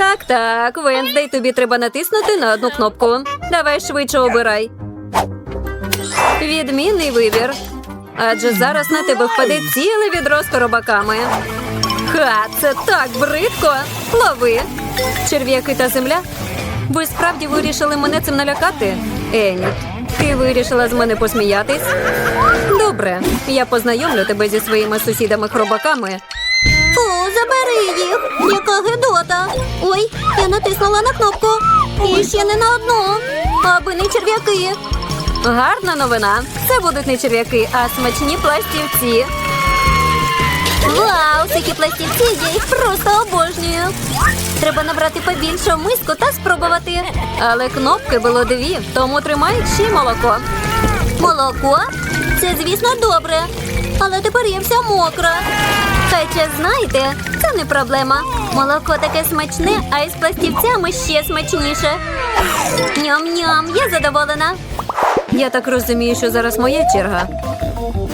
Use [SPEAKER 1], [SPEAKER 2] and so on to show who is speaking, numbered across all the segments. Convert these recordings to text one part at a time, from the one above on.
[SPEAKER 1] Так, так, Венздей, тобі треба натиснути на одну кнопку. Давай швидше обирай. Відмінний вибір. Адже зараз на тебе впаде ціле відро з коробаками. Ха, це так бридко. Лови. Черв'яки та земля. Ви справді вирішили мене цим налякати? Ені, ти вирішила з мене посміятись? Добре, я познайомлю тебе зі своїми сусідами-хробаками.
[SPEAKER 2] Фу, забери їх. Яка гидота. Ой, я натиснула на кнопку. І ще не на одну. Аби не черв'яки.
[SPEAKER 1] Гарна новина. Це будуть не черв'яки, а смачні пластівці.
[SPEAKER 2] Вау, такі пластівці, я їх просто обожнюю. Треба набрати побільше миску та спробувати.
[SPEAKER 1] Але кнопки було дві, тому тримай ще молоко.
[SPEAKER 2] Молоко? Це, звісно, добре. Але тепер я вся мокра. Хоча, знаєте, це не проблема. Молоко таке смачне, а із пластівцями ще смачніше. Ням-ням, я задоволена.
[SPEAKER 1] Я так розумію, що зараз моя черга.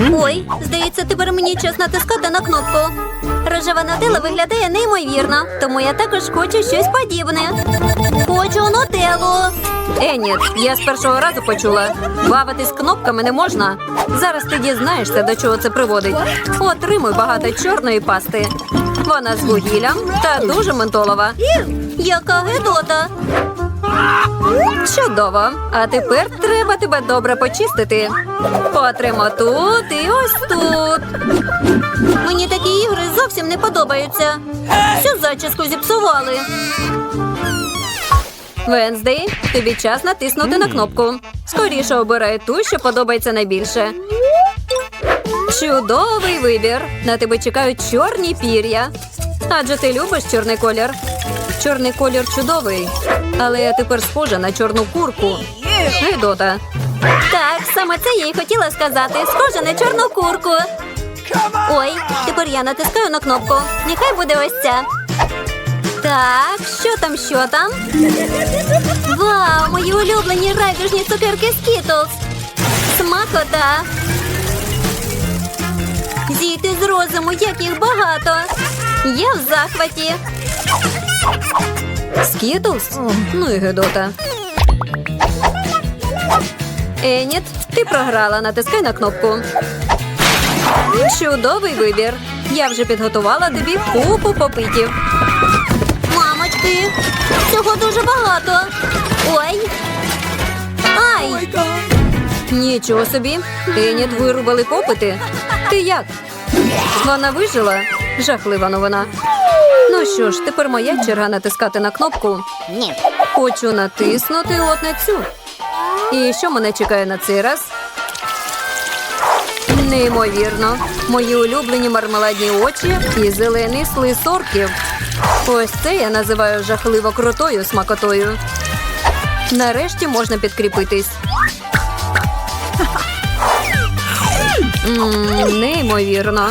[SPEAKER 2] Ой, здається, тепер мені час натискати на кнопку. Рожева нутелла виглядає неймовірно, тому я також хочу щось подібне. Хочу нутеллу.
[SPEAKER 1] Еніт, я з першого разу почула. Бавитись кнопками не можна. Зараз ти дізнаєшся, до чого це приводить. Отримуй багато чорної пасти. Вона з вугіллям та дуже ментолова.
[SPEAKER 2] Яка гидота.
[SPEAKER 1] Чудово. А тепер треба тебе добре почистити. Потримо тут і ось тут.
[SPEAKER 2] Мені такі ігри зовсім не подобаються. Всю зачіску зіпсували.
[SPEAKER 1] Венздей, тобі час натиснути на кнопку. Скоріше обирай ту, що подобається найбільше. Чудовий вибір. На тебе чекають чорні пір'я. Адже ти любиш чорний колір. Чорний колір чудовий. Але я тепер схожа на чорну курку. Гидота.
[SPEAKER 2] Так, саме це я й хотіла сказати. Схоже на чорну курку. Ой, тепер я натискаю на кнопку. Нехай буде ось ця. Так, що там, що там? Вау, мої улюблені райдужні цукерки Skittles. Смакота. Зійти з розуму, як їх багато. Я в захваті.
[SPEAKER 1] Скітлс? Ну і гидота. Еніт, ти програла. Натискай на кнопку. Чудовий вибір. Я вже підготувала тобі купу попитів.
[SPEAKER 2] Мамочки, цього дуже багато. Ой. Ай!
[SPEAKER 1] Нічого собі. Еніт вирубали попити. Ти як? Вона вижила? Жахлива новина. Ну що ж, тепер моя черга натискати на кнопку.
[SPEAKER 2] Ні.
[SPEAKER 1] Хочу натиснути от на цю. І що мене чекає на цей раз? Неймовірно. Мої улюблені мармеладні очі і зелений слиз орків. Ось це я називаю жахливо крутою смакотою. Нарешті можна підкріпитись. Мм, неймовірно.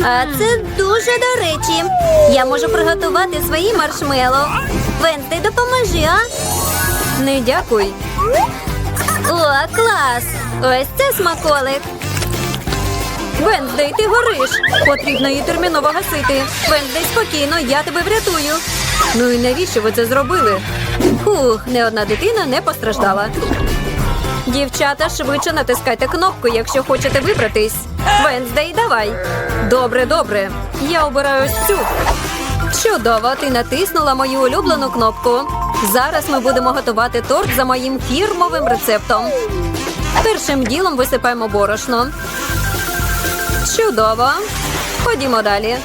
[SPEAKER 2] А це дуже до речі. Я можу приготувати свої маршмеллоу. Венстей, допоможи, а?
[SPEAKER 1] Не дякуй.
[SPEAKER 2] О, клас! Ось це смаколик.
[SPEAKER 1] Венздей, ти гориш. Потрібно її терміново гасити. Венздей, спокійно, я тебе врятую. Ну і навіщо ви це зробили? Фух, не одна дитина не постраждала. Дівчата, швидше натискайте кнопку, якщо хочете вибратись. Венздей, давай. Добре, добре. Я обираю ось цю. Чудово, ти натиснула мою улюблену кнопку. Зараз ми будемо готувати торт за моїм фірмовим рецептом. Першим ділом висипаємо борошно. Чудово. Ходімо далі.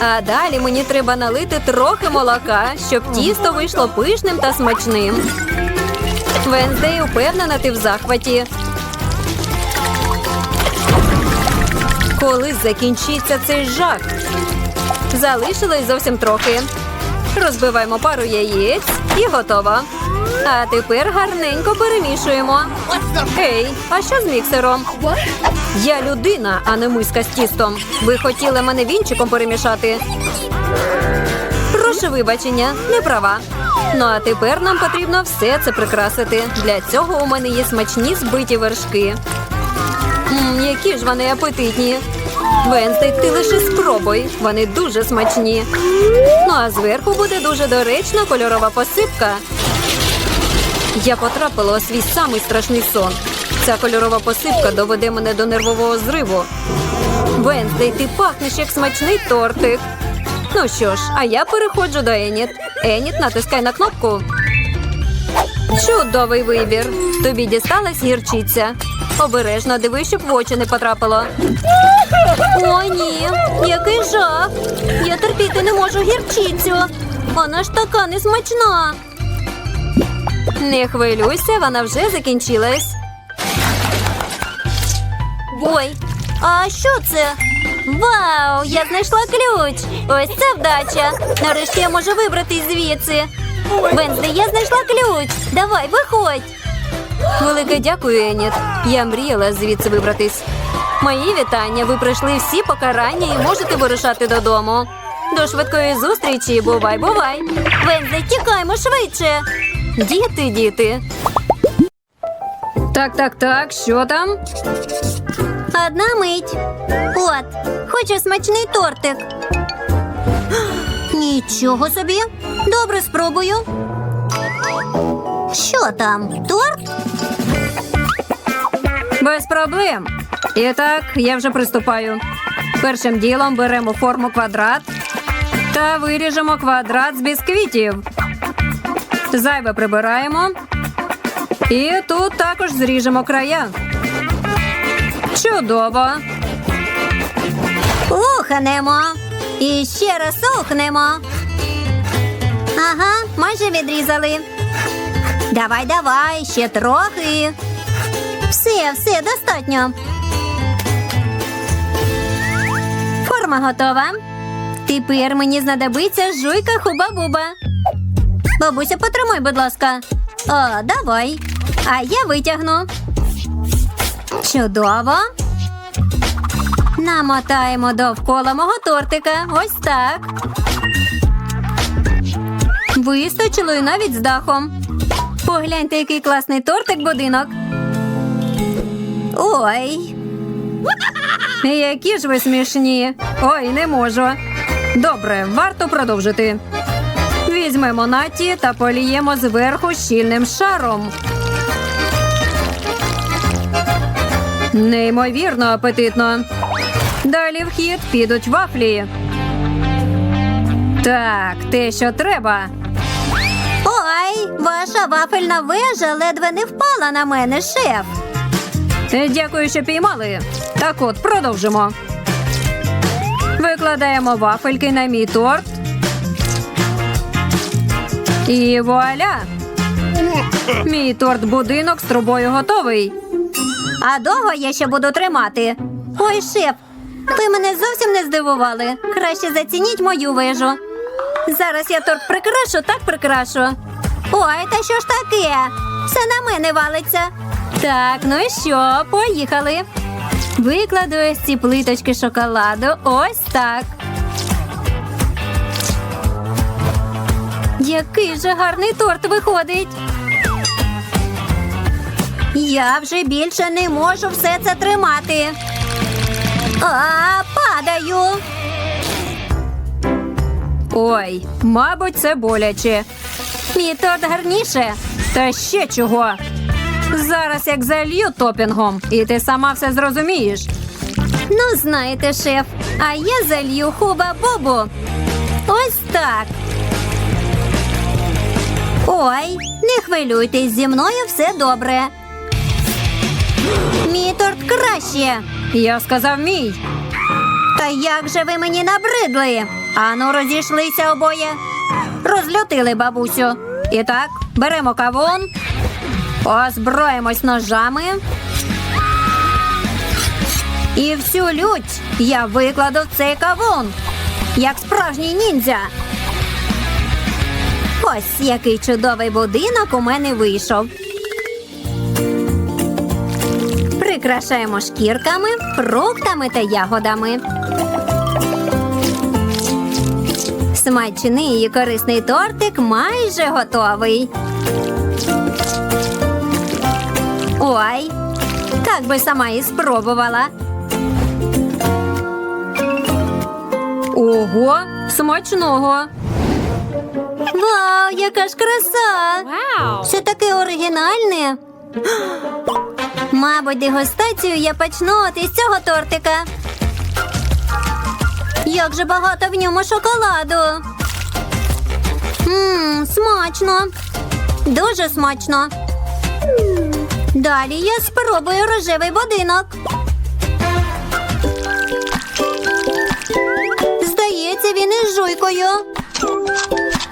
[SPEAKER 1] А далі мені треба налити трохи молока, щоб тісто вийшло пишним та смачним. Венздей упевнена, ти в захваті. Коли закінчиться цей жах? Залишилось зовсім трохи. Розбиваємо пару яєць і готово. А тепер гарненько перемішуємо. Ей, а що з міксером? Я людина, а не миска з тістом. Ви хотіли мене вінчиком перемішати? Прошу вибачення, не права. Ну а тепер нам потрібно все це прикрасити. Для цього у мене є смачні збиті вершки. Мм, які ж вони апетитні. Венстей, ти лише спробуй. Вони дуже смачні. Ну а зверху буде дуже доречна кольорова посипка. Я потрапила у свій самий страшний сон. Ця кольорова посипка доведе мене до нервового зриву. Венстей, ти пахнеш як смачний тортик. Ну що ж, а я переходжу до Еніт. Еніт, натискай на кнопку. Чудовий вибір. Тобі дісталась гірчиця. Обережно дивись, щоб в очі не потрапило. О, ні, який жах. Я терпіти не можу гірчицю. Вона ж така несмачна. Не хвилюйся, вона вже закінчилась.
[SPEAKER 2] Ой, а що це? Вау, я знайшла ключ. Ось це вдача. Нарешті я можу вибратись звідси. Венздей, я знайшла ключ. Давай, виходь.
[SPEAKER 1] Велике дякую, Еніт. Я мріяла звідси вибратись. Мої вітання. Ви пройшли всі покарання і можете вирушати додому. До швидкої зустрічі. Бувай, бувай.
[SPEAKER 2] Венздей, тікаймо швидше.
[SPEAKER 1] Діти, діти. Так, так, так. Що там?
[SPEAKER 2] Одна мить. От, хочу смачний тортик. Нічого собі. Добре, спробую. Що там? Торт?
[SPEAKER 1] Без проблем. І так, я вже приступаю. Першим ділом беремо форму квадрат та виріжемо квадрат з бісквітів. Зайве прибираємо. І тут також зріжемо края. Чудово.
[SPEAKER 2] Ухнемо. І ще раз ухнемо. Ага, майже відрізали. Давай, давай, ще трохи. Все, все, достатньо. Форма готова. Тепер мені знадобиться жуйка хуба-буба. Бабуся, потримай, будь ласка. О, давай. А я витягну. Чудово. Намотаємо довкола мого тортика. Ось так. Вистачило і навіть з дахом. Погляньте, який класний тортик будинок. Ой.
[SPEAKER 1] Які ж ви смішні. Ой, не можу. Добре, варто продовжити. Візьмемо наті та поліємо зверху щільним шаром. Неймовірно апетитно. Далі в хід підуть вафлі. Так, те, що треба.
[SPEAKER 2] Ой, ваша вафельна вежа ледве не впала на мене, шеф.
[SPEAKER 1] Е, Дякую, що піймали. Так от, продовжимо. Викладаємо вафельки на мій торт. І вуаля! Мій торт-будинок з трубою готовий.
[SPEAKER 2] А довго я ще буду тримати. Ой, шеф, ви мене зовсім не здивували. Краще зацініть мою вежу. Зараз я торт прикрашу, так прикрашу. Ой, та що ж таке? Все на мене валиться.
[SPEAKER 1] Так, ну що, поїхали. Викладу ось ці плиточки шоколаду. Ось так.
[SPEAKER 2] Який же гарний торт виходить. Я вже більше не можу все це тримати. А, падаю.
[SPEAKER 1] Ой, мабуть, це боляче.
[SPEAKER 2] Мій торт гарніше.
[SPEAKER 1] Та ще чого. Зараз як залью топінгом, і ти сама все зрозумієш.
[SPEAKER 2] Ну, знаєте, шеф, а я залью хуба-бобу. Ось так. Ой, не хвилюйтесь, зі мною все добре. Мій торт краще.
[SPEAKER 1] Я сказав мій.
[SPEAKER 2] Та як же ви мені набридли? Ану, розійшлися обоє. Розлютили бабусю.
[SPEAKER 1] І так, беремо кавун, озброїмось ножами.
[SPEAKER 2] І всю лють я викладу в цей кавун, як справжній ніндзя. Ось який чудовий будинок у мене вийшов. Прикрашаємо шкірками, фруктами та ягодами. Смачний і корисний тортик майже готовий. Ой, так би сама і спробувала.
[SPEAKER 1] Ого, смачного.
[SPEAKER 2] Вау, яка ж краса!
[SPEAKER 1] Вау!
[SPEAKER 2] Що таке оригінальне? Мабуть, дегустацію я почну от із цього тортика. Як же багато в ньому шоколаду. Мм, смачно. Дуже смачно. Далі я спробую рожевий будинок. Здається, він із жуйкою.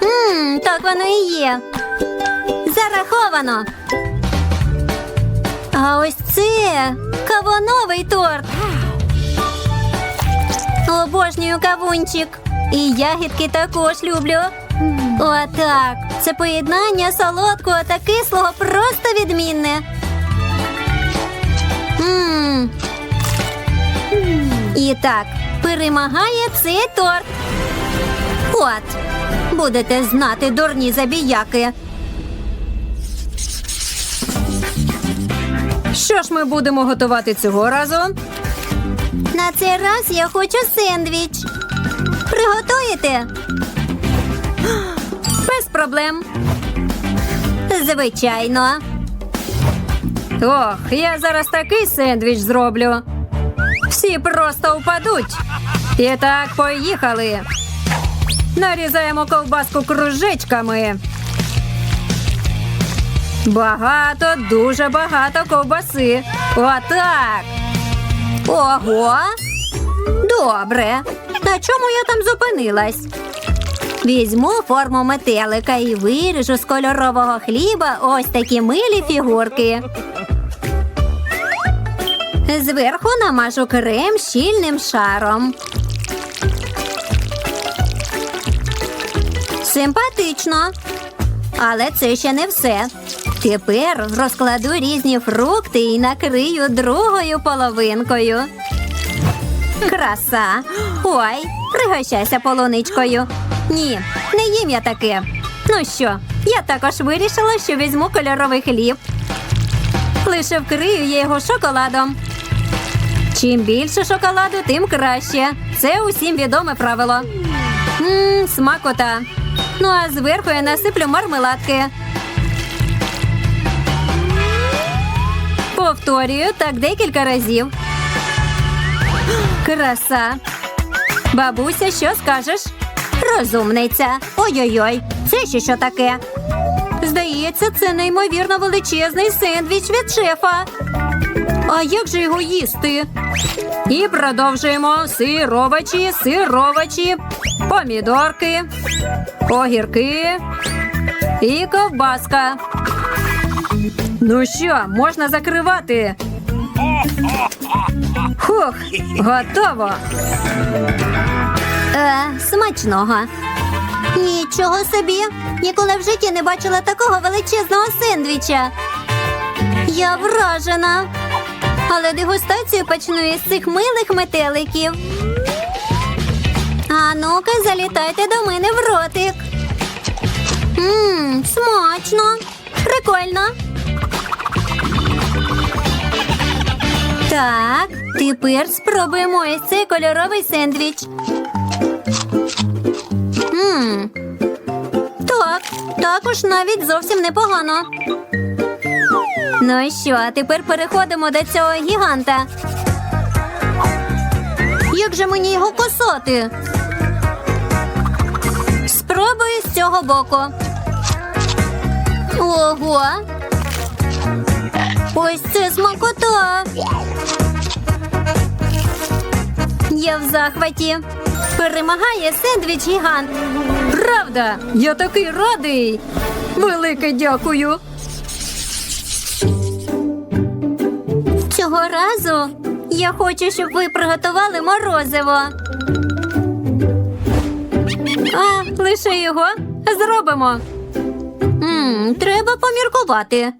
[SPEAKER 2] Мм, так воно і є. Зараховано. А ось це кавуновий торт. Обожнюю кавунчик. І ягідки також люблю. Отак. Це поєднання солодкого та кислого просто відмінне. І так, перемагає цей торт. От, будете знати дурні забіяки.
[SPEAKER 1] Що ж ми будемо готувати цього разу?
[SPEAKER 2] На цей раз я хочу сендвіч. Приготуєте?
[SPEAKER 1] Без проблем.
[SPEAKER 2] Звичайно.
[SPEAKER 1] Ох, я зараз такий сендвіч зроблю. Всі просто впадуть. І так, поїхали. Нарізаємо ковбаску кружечками. Багато, дуже багато ковбаси. Отак.
[SPEAKER 2] Ого. Добре. На чому я там зупинилась? Візьму форму метелика і виріжу з кольорового хліба ось такі милі фігурки. Зверху намажу крем щільним шаром. Симпатично. Але це ще не все. Тепер розкладу різні фрукти і накрию другою половинкою. Краса. Ой, пригощайся полуничкою. Ні, не їм я таке. Ну що, я також вирішила, що візьму кольоровий хліб. Лише вкрию я його шоколадом. Чим більше шоколаду, тим краще. Це усім відоме правило. Мм, смакота. Ну а зверху я насиплю мармеладки. Повторюю так декілька разів. Краса. Бабуся, що скажеш? Розумниця. Ой-ой-ой, це ще що таке? Здається, це неймовірно величезний сендвіч від шефа. А як же його їсти?
[SPEAKER 1] І продовжуємо сировачі, сировачі, помідорки, огірки і ковбаска. Ну що, можна закривати? Хух, готово.
[SPEAKER 2] Е, смачного. Нічого собі. Ніколи в житті не бачила такого величезного сендвіча. Я вражена. Але дегустацію почну із цих милих метеликів. А ну-ка, залітайте до мене в ротик. Мм, смачно. Прикольно. Так, Тепер спробуємо ось цей кольоровий сендвіч. Мм. Так, також навіть зовсім непогано. Ну що, а тепер переходимо до цього гіганта. Як же мені його кусати? Спробую з цього боку. Ого. Ось це смакота. Я в захваті. Перемагає сендвіч гігант.
[SPEAKER 1] Правда, я такий радий. Велике дякую.
[SPEAKER 2] Цього разу я хочу, щоб ви приготували морозиво.
[SPEAKER 1] А, лише його зробимо.
[SPEAKER 2] М, треба поміркувати.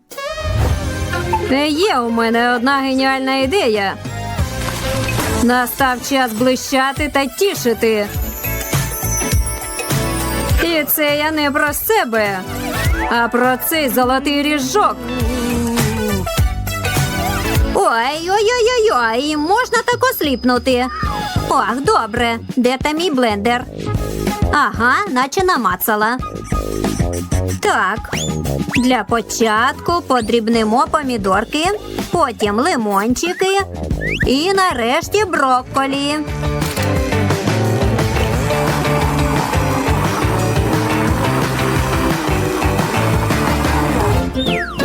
[SPEAKER 1] Е, Є у мене одна геніальна ідея. Настав час блищати та тішити. І це я не про себе, а про цей золотий ріжок.
[SPEAKER 2] Ой, ой, ой, ой, ой, можна так осліпнути. Ох, добре. Де там мій блендер? Ага, наче намацала. Так, для початку подрібнемо помідорки, потім лимончики і нарешті брокколі.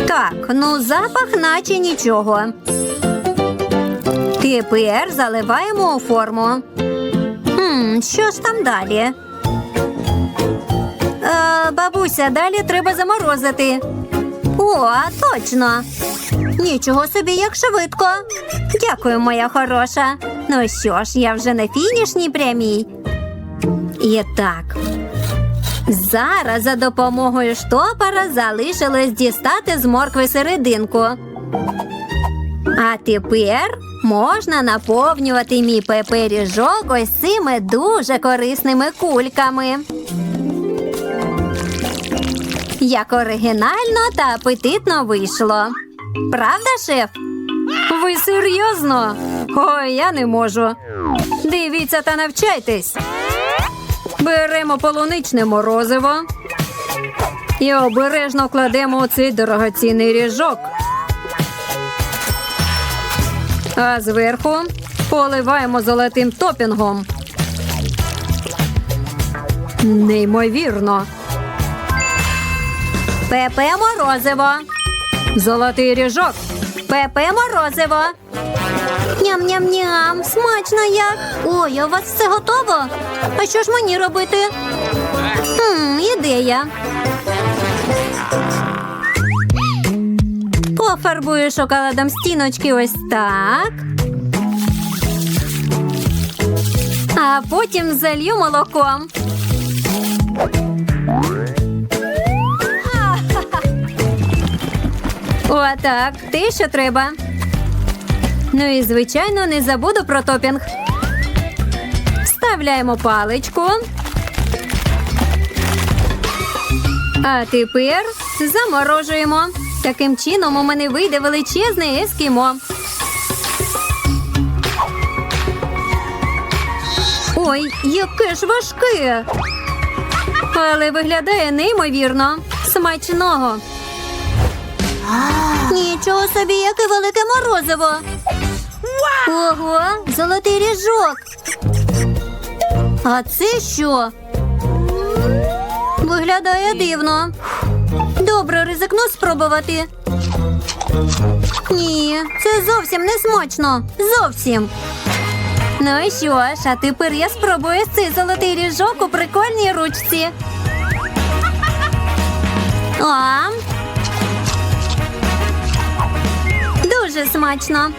[SPEAKER 2] Так, ну запах наче нічого. Тепер заливаємо у форму. Хм, що ж там далі? Е, бабуся, далі треба заморозити. О, точно. Нічого собі, як швидко. Дякую, моя хороша. Ну що ж, я вже на фінішній прямій. І так. Зараз за допомогою штопора залишилось дістати з моркви серединку. А тепер можна наповнювати мій пеперіжок ось цими дуже корисними кульками. Як оригінально та апетитно вийшло. Правда, шеф?
[SPEAKER 1] Ви серйозно? Ой, я не можу. Дивіться та навчайтесь. Беремо полуничне морозиво і обережно кладемо у цей дорогоцінний ріжок. А зверху поливаємо золотим топінгом. Неймовірно.
[SPEAKER 2] Пепе морозиво.
[SPEAKER 1] Золотий ріжок.
[SPEAKER 2] Пепе морозиво. Ням-ням-ням, смачно як. Ой, у вас все готово? А що ж мені робити? Хм, ідея.
[SPEAKER 1] Пофарбую шоколадом стіночки ось так. А потім залью молоком. Отак, те, що треба. Ну і, звичайно, не забуду про топінг. Вставляємо паличку. А тепер заморожуємо. Таким чином у мене вийде величезне ескімо. Ой, яке ж важке. Але виглядає неймовірно. Смачного.
[SPEAKER 2] Нічого собі, яке велике морозиво. Ого, золотий ріжок. А це що? Виглядає дивно. Добре, ризикну спробувати. Ні, це зовсім не смачно. Зовсім.
[SPEAKER 1] Ну і що ж, а тепер я спробую цей золотий ріжок у прикольній ручці.
[SPEAKER 2] А,
[SPEAKER 1] Дуже смачно.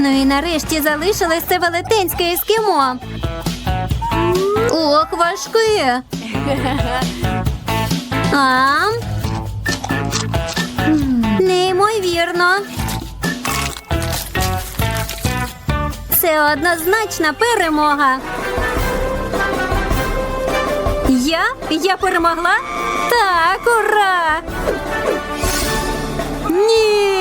[SPEAKER 1] Ну і нарешті залишилось це велетенське ескімо. Ох, важке. А? Неймовірно. Це однозначна перемога. Я? Я перемогла? Так, ура! Ні!